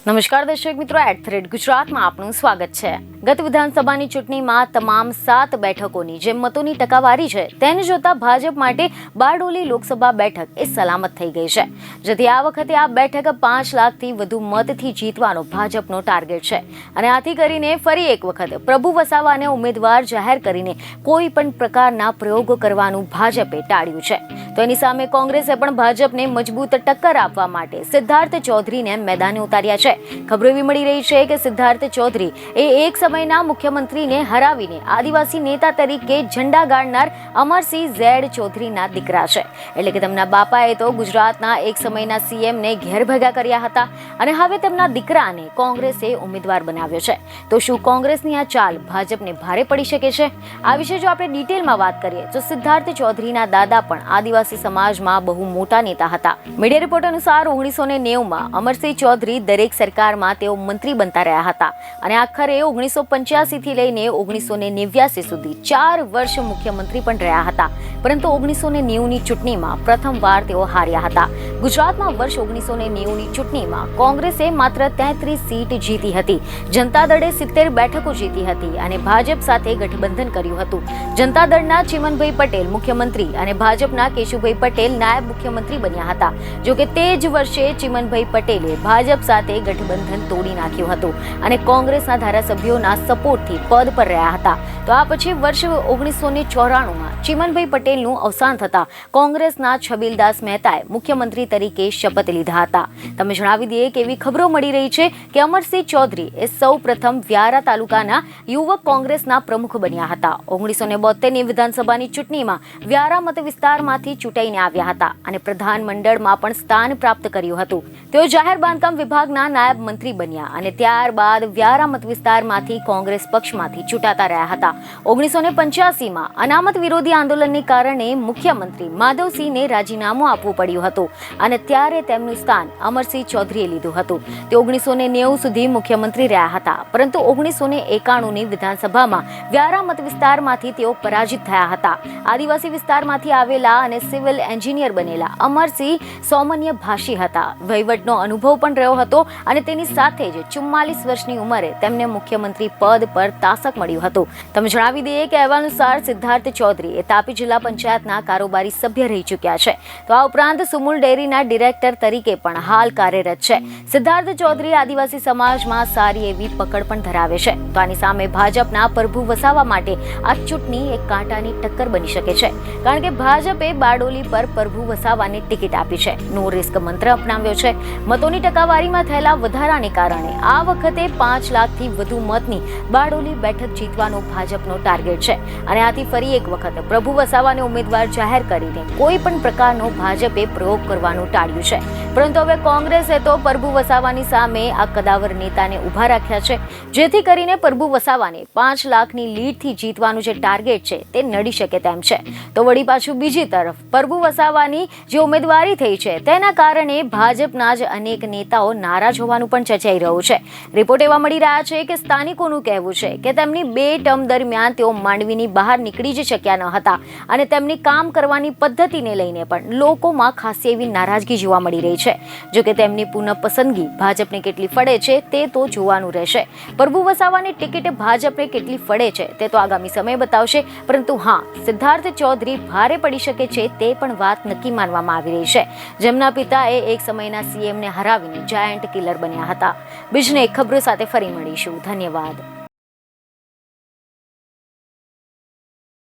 નમસ્કાર દર્શક મિત્રો એટ થ્રેડ ગુજરાતમાં આપનું સ્વાગત છે. ગત વિધાનસભાની ચૂંટણીમાં તમામ સાત બેઠકોની જે મતોની ટકાવારી છે, તેને જોતા ભાજપ માટે બારડોલી લોકસભા બેઠક એ સલામત થઈ ગઈ છે. જેથી આ વખતે આ બેઠક પાંચ લાખથી વધુ મતથી જીતવાનો ભાજપનો ટાર્ગેટ છે. અને આથી કરીને ફરી એક વખત પ્રભુ વસાવાને ઉમેદવાર જાહેર કરીને કોઈ પણ પ્રકારના પ્રયોગો કરવાનું ભાજપે ટાળ્યું છે. તો એની સામે કોંગ્રેસે પણ ભાજપને મજબૂત ટક્કર આપવા માટે સિદ્ધાર્થ ચૌધરીને મેદાને ઉતાર્યા છે. ખબરો એવી મળી રહી છે કે સિદ્ધાર્થ ચૌધરી એ એક સમયના મુખ્યમંત્રીને હરાવીને આદિવાસી નેતા તરીકે ઝંડા ગાળનાર અમરસિંહ ઝેડ ચૌધરીના દીકરા છે. એટલે કે તેમના બાપાએ તો ગુજરાતના એક સમયના સીએમને ઘેર ભેગા કર્યા હતા અને હવે તેમના દીકરાને કોંગ્રેસે ઉમેદવાર બનાવ્યો છે. તો શું કોંગ્રેસની આ ચાલ ભાજપને ભારે પડી શકે છે? આ વિશે જો આપણે ડિટેલમાં વાત કરીએ તો સિદ્ધાર્થ ચૌધરીના દાદા પણ આદિવાસી સમાજમાં બહુ મોટા નેતા હતા. મીડિયા રિપોર્ટ અનુસાર ઓગણીસો ને નેવુંમાં અમરસિંહ ચૌધરી દરેક સરકારમાં તેઓ મંત્રી બનતા રહ્યા હતા. અને આખરે ઓગણીસો પંચ્યાસી થી લઈને ઓગણીસો ને નેવ્યાસી સુધી ચાર વર્ષ મુખ્યમંત્રી પણ રહ્યા હતા. પરંતુ ઓગણીસો ને નેવુંની ચૂંટણીમાં પ્રથમવાર તેઓ હાર્યા હતા. ગુજરાતમાં વર્ષ ઓગણીસો ને નેવુંની ચૂંટણીમાં કોંગ્રેસે માત્ર તેત્રીસ સીટ જીતી હતી. જનતા દળે સિત્તેર બેઠકો જીતી હતી અને ભાજપ સાથે ગઠબંધન કર્યું હતું. જનતા દળના ચિમનભાઈ પટેલ મુખ્યમંત્રી અને ભાજપના કેશુભાઈ પટેલ નાયબ મુખ્યમંત્રી બન્યા હતા. જોકે તે જ વર્ષે ચિમનભાઈ પટેલે ભાજપ સાથે ગઠબંધન તોડી નાખ્યું હતું અને કોંગ્રેસના ધારાસભ્યોના સપોર્ટથી પદ પર રહ્યા હતા. તો આ પછી વર્ષ ઓગણીસો ને ચોરાણુંમાં ચિમનભાઈ પટેલનું અવસાન થતા કોંગ્રેસના છબીલદાસ મહેતાએ મુખ્યમંત્રી તરીકે શપથ લીધા હતા. તમે જણાવી દઈએ કે એવી ખબરો મળી રહી છે કે અમરસિંહ ચૌધરી એ સૌ પ્રથમ વ્યારા તાલુકાના યુવક કોંગ્રેસના પ્રમુખ બન્યા હતા. ઓગણીસો ને બોતેરની વિધાનસભાની ચૂંટણીમાં વ્યારા મત વિસ્તારમાંથી ચૂંટાઈને આવ્યા હતા અને પ્રધાનમંડળમાં પણ સ્થાન પ્રાપ્ત કર્યું હતું. તેઓ જાહેર બાંધકામ વિભાગના નાયબ મંત્રી બન્યા અને ત્યારબાદ વ્યારા મત વિસ્તારમાંથી કોંગ્રેસ પક્ષમાંથી ચૂંટાતા રહ્યા હતા. ઓગણીસો ને પંચ્યાસીમાં અનામત વિરોધી આંદોલનને કારણે મુખ્યમંત્રી માધવસિંહને રાજીનામું આપવું પડ્યું હતું અને ત્યારે તેમનું સ્થાન અમરસિંહ ચૌધરીએ લીધું હતું. તે ઓગણીસો ને નેવું સુધી મુખ્યમંત્રી રહ્યા હતા, પરંતુ ઓગણીસો ને એકાણુંની વિધાનસભામાં વ્યારા મત વિસ્તારમાંથી તેઓ પરાજિત થયા હતા. આદિવાસી વિસ્તારમાંથી આવેલા અને સિવિલ એન્જિનિયર બનેલા અમરસિંહ સૌમન્ય ભાષી હતા. વહીવટનો અનુભવ પણ રહ્યો હતો અને તેની સાથે જ ચુમ્માલીસ વર્ષની ઉંમરે તેમને મુખ્યમંત્રી પદ પર તાસક મળ્યું હતું. તમે જણાવી દઈએ કે અહેવાનુસાર સિદ્ધાર્થ ચૌધરી એ તાપી જિલ્લા પંચાયતના કારોબારી સભ્ય રહી ચૂક્યા છે. તો આ ઉપરાંત સુમુલ ડેરીના ડિરેક્ટર તરીકે પણ હાલ કાર્યરત છે. સિદ્ધાર્થ ચૌધરી આદિવાસી સમાજમાં સારી એવી પકડ પણ ધરાવે છે. તો આની સામે ભાજપના પ્રભુ વસાવા માટે આ ચૂંટણી એક કાંટાની ટક્કર બની શકે છે. કારણ કે ભાજપે બારડોલી પર પ્રભુ વસાવાને ટિકિટ આપી છે. નો રિસ્ક મંત્ર અપનાવ્યો છે. મતોની ટકાવારીમાં થયેલા વધારાને કારણે આ વખતે પાંચ લાખથી વધુ મતની બારડોલી બેઠક જીતવાનો ભાજપનો ટાર્ગેટ છે. અને આથી ફરી એક વખત પ્રભુ વસાવાને ઉમેદવાર જાહેર કરીને કોઈ પણ પ્રકારનો ભાજપે પ્રયોગ કરવાનું ટાળ્યું છે. પરંતુ હવે કોંગ્રેસે તો પ્રભુ વસાવાની સામે આ કદાવર નેતાને ઊભા રાખ્યા છે. જેથી કરીને પ્રભુ વસાવાને પાંચ લાખની લીડથી જીતવાનું જે ટાર્ગેટ છે તે નડી શકે તેમ છે. તો વળી પાછું બીજી તરફ પ્રભુ વસાવાની જે ઉમેદવારી થઈ છે તેના કારણે ભાજપના જ અનેક નેતાઓ નારાજ હોવાનું પણ ચર્ચાઈ રહ્યું છે. રિપોર્ટ એવા મળી રહ્યા છે કે સ્થાનિકોનું કહેવું છે કે તેમની બે ટર્મ દરમિયાન તેઓ માંડવીની બહાર નીકળી જ શક્યા ન હતા અને તેમની કામ કરવાની પદ્ધતિને લઈને પણ લોકોમાં ખાસી એવી નારાજગી જોવા મળી રહી છે. જોકે તેમની પુનઃ પસંદગી ભાજપને કેટલી ફળે છે તે તો જોવાનું રહેશે. પ્રભુ વસાવાની ટિકિટ ભાજપને કેટલી ફળે છે તે તો આગામી સમય બતાવશે. પરંતુ હા, સિદ્ધાર્થ ચૌધરી ભારે પડી શકે છે તે પણ વાત નક્કી માનવામાં આવી રહી છે. જેમના પિતાએ એક સમયના સીએમને હરાવીને જાયન્ટ કિલર બન્યા હતા. બીજને ખબરો સાથે ફરી મળીશું. ધન્યવાદ.